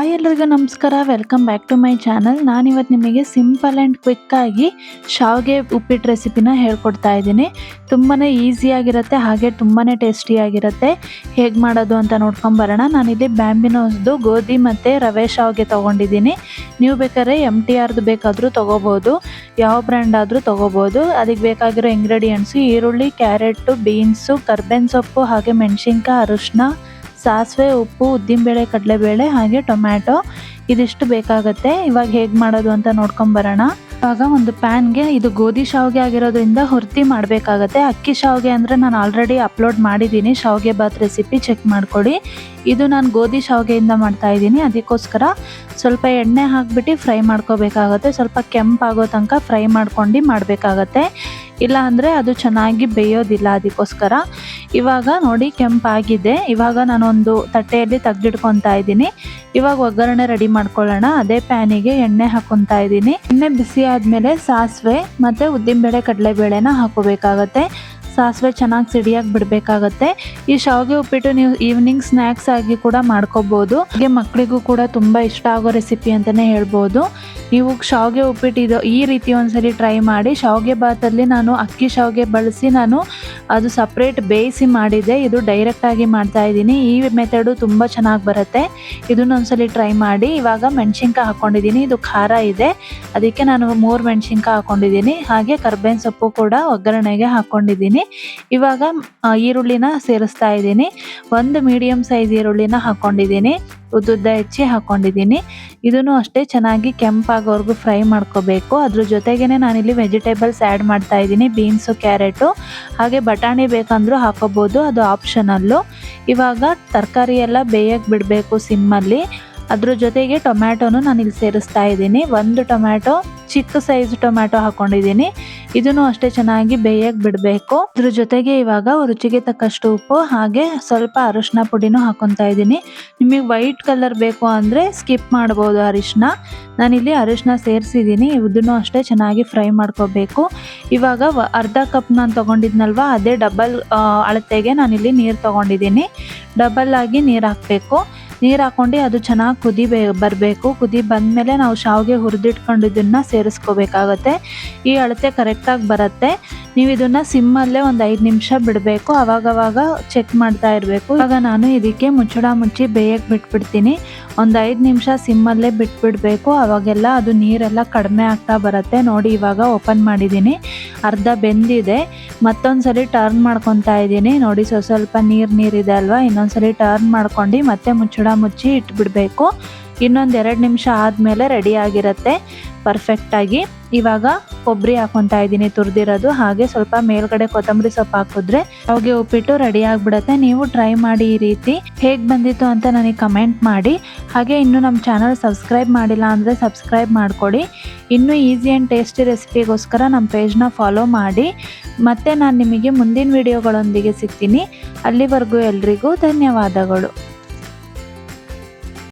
Hi ಎಲ್ರಿಗೂ ನಮಸ್ಕಾರ. Welcome back to my channel ನಾನಿವತ್ತು ನಿಮಗೆ ಸಿಂಪಲ್ ಆ್ಯಂಡ್ ಕ್ವಿಕ್ಕಾಗಿ ಶಾವಿಗೆ ಉಪ್ಪಿಟ್ಟು ರೆಸಿಪಿನ ಹೇಳ್ಕೊಡ್ತಾ ಇದ್ದೀನಿ. ತುಂಬಾ ಈಸಿಯಾಗಿರುತ್ತೆ ಹಾಗೆ ತುಂಬಾ ಟೇಸ್ಟಿಯಾಗಿರುತ್ತೆ ಹೇಗೆ ಮಾಡೋದು ಅಂತ ನೋಡ್ಕೊಂಬರೋಣ ನಾನಿಲ್ಲಿ ಬ್ಯಾಂಬಿನೋಸ್ದು ಗೋಧಿ ಮತ್ತು ರವೆ ಶಾವಿಗೆ ತೊಗೊಂಡಿದ್ದೀನಿ. ನೀವು ಬೇಕಾದ್ರೆ ಎಂ ಟಿ ಆರ್ದು ಬೇಕಾದರೂ ತೊಗೋಬೋದು, ಯಾವ ಬ್ರ್ಯಾಂಡ್ ಆದರೂ ತೊಗೋಬೋದು. ಅದಕ್ಕೆ ಬೇಕಾಗಿರೋ ಇಂಗ್ರೀಡಿಯೆಂಟ್ಸು ಈರುಳ್ಳಿ ಕ್ಯಾರೆಟು ಬೀನ್ಸು ಕರ್ಬೇವಿನ ಸೊಪ್ಪು, ಹಾಗೆ ಮೆಣಸಿನ್ಕಾಯಿ ಅರಿಶಿನ ಸಾಸಿವೆ, ಉಪ್ಪು, ಉದ್ದಿನಬೇಳೆ, ಕಡಲೆಬೇಳೆ ಹಾಗೆ ಟೊಮ್ಯಾಟೊ ಇದಿಷ್ಟು ಬೇಕಾಗುತ್ತೆ. ಇವಾಗ ಹೇಗೆ ಮಾಡೋದು ಅಂತ ನೋಡ್ಕೊಂಬರೋಣ ಇವಾಗ ಒಂದು ಪ್ಯಾನ್ಗೆ ಇದು ಗೋಧಿ ಶಾವಿಗೆ ಆಗಿರೋದ್ರಿಂದ ಹುರ್ತಿ ಮಾಡಬೇಕಾಗತ್ತೆ. ಅಕ್ಕಿ ಶಾವಿಗೆ ಅಂದರೆ ನಾನು ಆಲ್ರೆಡಿ ಅಪ್ಲೋಡ್ ಮಾಡಿದ್ದೀನಿ ಶಾವಿಗೆ ಬಾತ್ ರೆಸಿಪಿ ಚೆಕ್ ಮಾಡಿಕೊಡಿ. ಇದು ನಾನು ಗೋಧಿ ಶಾವಿಗೆಯಿಂದ ಮಾಡ್ತಾ ಇದ್ದೀನಿ ಅದಕ್ಕೋಸ್ಕರ ಸ್ವಲ್ಪ ಎಣ್ಣೆ ಹಾಕಿಬಿಟ್ಟು ಫ್ರೈ ಮಾಡ್ಕೋಬೇಕಾಗತ್ತೆ. ಸ್ವಲ್ಪ ಕೆಂಪಾಗೋ ತನಕ ಫ್ರೈ ಮಾಡ್ಕೊಂಡು ಮಾಡಬೇಕಾಗತ್ತೆ. ಇಲ್ಲ ಅಂದರೆ ಅದು ಚೆನ್ನಾಗಿ ಬೇಯೋದಿಲ್ಲ ಅದಕ್ಕೋಸ್ಕರ. ಇವಾಗ ನೋಡಿ ಕೆಂಪಾಗಿದೆ. ಇವಾಗ ನಾನೊಂದು ತಟ್ಟೆಯಲ್ಲಿ ತೆಗ್ದಿಟ್ಕೊತಾ ಇದ್ದೀನಿ. ಇವಾಗ ಒಗ್ಗರಣೆ ರೆಡಿ ಮಾಡ್ಕೊಳ್ಳೋಣ. ಅದೇ ಪ್ಯಾನಿಗೆ ಎಣ್ಣೆ ಹಾಕೊತಾ ಇದ್ದೀನಿ. ಎಣ್ಣೆ ಬಿಸಿ ಆದಮೇಲೆ ಸಾಸಿವೆ ಮತ್ತು ಉದ್ದಿನಬೇಳೆ, ಕಡಲೆಬೇಳೆನ ಹಾಕೋಬೇಕಾಗತ್ತೆ ಸಾಸಿವೆ ಚೆನ್ನಾಗಿ ಸಿಡಿಯಾಗಿ ಬಿಡಬೇಕಾಗತ್ತೆ. ಈ ಶಾವಿಗೆ ಉಪ್ಪಿಟ್ಟು ನೀವು ಈವ್ನಿಂಗ್ ಸ್ನ್ಯಾಕ್ಸ್ ಆಗಿ ಕೂಡ ಮಾಡ್ಕೋಬೋದು. ಹಾಗೆ ಮಕ್ಕಳಿಗೂ ಕೂಡ ತುಂಬ ಇಷ್ಟ ಆಗೋ ರೆಸಿಪಿ ಅಂತಲೇ ಹೇಳ್ಬೋದು. ನೀವು ಶಾವಿಗೆ ಉಪ್ಪಿಟ್ಟು ಇದು ಈ ರೀತಿ ಒಂದ್ಸಲಿ ಟ್ರೈ ಮಾಡಿ, ಶಾವಿಗೆ ಭಾತಲ್ಲಿ ನಾನು ಅಕ್ಕಿ ಶಾವಿಗೆ ಬಳಸಿ ನಾನು ಅದು ಸಪ್ರೇಟ್ ಬೇಯಿಸಿ ಮಾಡಿದೆ. ಇದು ಡೈರೆಕ್ಟಾಗಿ ಮಾಡ್ತಾ ಇದ್ದೀನಿ. ಈ ಮೆಥಡು ತುಂಬ ಚೆನ್ನಾಗಿ ಬರುತ್ತೆ. ಇದನ್ನ ಒಂದ್ಸಲಿ ಟ್ರೈ ಮಾಡಿ. ಇವಾಗ ಮೆಣಸಿನ್ಕಾಯಿ ಹಾಕ್ಕೊಂಡಿದ್ದೀನಿ ಇದು ಖಾರ ಇದೆ. ಅದಕ್ಕೆ ನಾನು ಮೂರು ಮೆಣಸಿನ್ಕಾಯಿ ಹಾಕ್ಕೊಂಡಿದ್ದೀನಿ ಹಾಗೆ ಕರ್ಬೇವಿನ ಸೊಪ್ಪು ಕೂಡ ಒಗ್ಗರಣೆಗೆ ಹಾಕ್ಕೊಂಡಿದ್ದೀನಿ ಇವಾಗ ಈರುಳ್ಳಿನ ಸೇರಿಸ್ತಾ ಇದ್ದೀನಿ. ಒಂದು ಮೀಡಿಯಮ್ ಸೈಜ್ ಈರುಳ್ಳಿನ ಹಾಕ್ಕೊಂಡಿದ್ದೀನಿ ಉದ್ದುದ್ದ ಹೆಚ್ಚಿ ಹಾಕ್ಕೊಂಡಿದ್ದೀನಿ ಇದನ್ನು ಅಷ್ಟೇ ಚೆನ್ನಾಗಿ ಕೆಂಪಾಗೋವರೆಗೂ ಫ್ರೈ ಮಾಡ್ಕೋಬೇಕು. ಅದ್ರ ಜೊತೆಗೇನೆ ನಾನಿಲ್ಲಿ ವೆಜಿಟೇಬಲ್ಸ್ ಆ್ಯಡ್ ಮಾಡ್ತಾ ಇದ್ದೀನಿ. ಬೀನ್ಸು ಕ್ಯಾರೆಟು ಹಾಗೆ ಬಟಾಣಿ ಬೇಕಂದರೂ ಹಾಕೋಬೋದು. ಅದು ಆಪ್ಷನಲ್ಲು ಇವಾಗ ತರಕಾರಿ ಎಲ್ಲ ಬೇಯಕ್ಕೆ ಬಿಡಬೇಕು ಸಿಮ್ಮಲ್ಲಿ ಅದ್ರ ಜೊತೆಗೆ ಟೊಮ್ಯಾಟೊನು ನಾನು ಇಲ್ಲಿ ಸೇರಿಸ್ತಾ ಇದ್ದೀನಿ. ಒಂದು ಟೊಮ್ಯಾಟೊ ಚಿಕ್ಕ ಸೈಜ್ ಟೊಮ್ಯಾಟೊ ಹಾಕೊಂಡಿದ್ದೀನಿ. ಇದನ್ನು ಅಷ್ಟೇ ಚೆನ್ನಾಗಿ ಬೇಯಕ್ಕೆ ಬಿಡಬೇಕು. ಇದ್ರ ಜೊತೆಗೆ ಇವಾಗ ರುಚಿಗೆ ತಕ್ಕಷ್ಟು ಉಪ್ಪು, ಹಾಗೆ ಸ್ವಲ್ಪ ಅರಿಶಿನ ಪುಡಿನೂ ಹಾಕೊತಾ ಇದ್ದೀನಿ. ನಿಮಗೆ ವೈಟ್ ಕಲರ್ ಬೇಕು ಅಂದರೆ ಸ್ಕಿಪ್ ಮಾಡ್ಬೋದು ಅರಿಶಿನ. ನಾನಿಲ್ಲಿ ಅರಿಶಿನ ಸೇರಿಸಿದ್ದೀನಿ. ಇದನ್ನು ಅಷ್ಟೇ ಚೆನ್ನಾಗಿ ಫ್ರೈ ಮಾಡ್ಕೋಬೇಕು. ಇವಾಗ ಅರ್ಧ ಕಪ್ ನಾನು ತೊಗೊಂಡಿದ್ನಲ್ವ, ಅದೇ ಡಬಲ್ ಅಳತೆಗೆ ನಾನಿಲ್ಲಿ ನೀರು ತೊಗೊಂಡಿದ್ದೀನಿ. ಡಬಲ್ ಆಗಿ ನೀರು ಹಾಕಬೇಕು. ನೀರು ಹಾಕೊಂಡು ಅದು ಚೆನ್ನಾಗಿ ಕುದಿ ಬೇ ಬರಬೇಕು. ಕುದಿ ಬಂದಮೇಲೆ ನಾವು ಶಾವಿಗೆ ಹುರಿದಿಟ್ಕೊಂಡಿದ್ದನ್ನ ಸೇರಿಸ್ಕೋಬೇಕಾಗತ್ತೆ. ಈ ಅಳತೆ ಕರೆಕ್ಟಾಗಿ ಬರುತ್ತೆ. ನೀವು ಇದನ್ನ ಸಿಮ್ಮಲ್ಲೇ ಒಂದು ಐದು ನಿಮಿಷ ಬಿಡಬೇಕು. ಅವಾಗವಾಗ ಚೆಕ್ ಮಾಡ್ತಾ ಇರಬೇಕು. ಇವಾಗ ನಾನು ಇದಕ್ಕೆ ಮುಚ್ಚಡ ಮುಚ್ಚಿ ಬೇಯಕ್ಕೆ ಬಿಟ್ಬಿಡ್ತೀನಿ. ಒಂದು ಐದು ನಿಮಿಷ ಸಿಮ್ಮಲ್ಲೇ ಬಿಟ್ಬಿಡಬೇಕು. ಅವಾಗೆಲ್ಲ ಅದು ನೀರೆಲ್ಲ ಕಡಿಮೆ ಆಗ್ತಾ ಬರುತ್ತೆ. ನೋಡಿ ಇವಾಗ ಓಪನ್ ಮಾಡಿದ್ದೀನಿ. ಅರ್ಧ ಬೆಂದಿದೆ. ಮತ್ತೊಂದ್ಸರಿ ಟರ್ನ್ ಮಾಡ್ಕೊತಾ ಇದ್ದೀನಿ. ನೋಡಿ, ಸ್ವಲ್ಪ ನೀರು ನೀರಿದೆ ಅಲ್ವಾ? ಇನ್ನೊಂದ್ಸರಿ ಟರ್ನ್ ಮಾಡ್ಕೊಂಡು ಮತ್ತೆ ಮುಚ್ಚಳ ಮುಚ್ಚಿ ಇಟ್ಬಿಡಬೇಕು. ಇನ್ನೊಂದು ಎರಡು ನಿಮಿಷ ಆದಮೇಲೆ ರೆಡಿ ಆಗಿರುತ್ತೆ. ಪರ್ಫೆಕ್ಟಾಗಿ ಇವಾಗ ಕೊಬ್ಬರಿ ಹಾಕೊತಾ ಇದ್ದೀನಿ ತುರಿದಿರೋದು. ಹಾಗೆ ಸ್ವಲ್ಪ ಮೇಲ್ಗಡೆ ಕೊತ್ತಂಬರಿ ಸೊಪ್ಪು ಹಾಕಿದ್ರೆ ಅವಾಗೆ ಉಪ್ಪಿಟ್ಟು ರೆಡಿ ಆಗಿಬಿಡುತ್ತೆ. ನೀವು ಟ್ರೈ ಮಾಡಿ ಈ ರೀತಿ. ಹೇಗೆ ಬಂದಿತ್ತು ಅಂತ ನನಗೆ ಕಮೆಂಟ್ ಮಾಡಿ. ಹಾಗೆ ಇನ್ನೂ ನಮ್ಮ ಚಾನಲ್ ಸಬ್ಸ್ಕ್ರೈಬ್ ಮಾಡಿಲ್ಲ ಅಂದರೆ ಸಬ್ಸ್ಕ್ರೈಬ್ ಮಾಡಿಕೊಡಿ. ಇನ್ನೂ ಈಸಿ ಆ್ಯಂಡ್ ಟೇಸ್ಟಿ ರೆಸಿಪಿಗೋಸ್ಕರ ನಮ್ಮ ಪೇಜ್ನ ಫಾಲೋ ಮಾಡಿ. ಮತ್ತು ನಾನು ನಿಮಗೆ ಮುಂದಿನ ವಿಡಿಯೋಗಳೊಂದಿಗೆ ಸಿಗ್ತೀನಿ. ಅಲ್ಲಿವರೆಗೂ ಎಲ್ರಿಗೂ ಧನ್ಯವಾದಗಳು.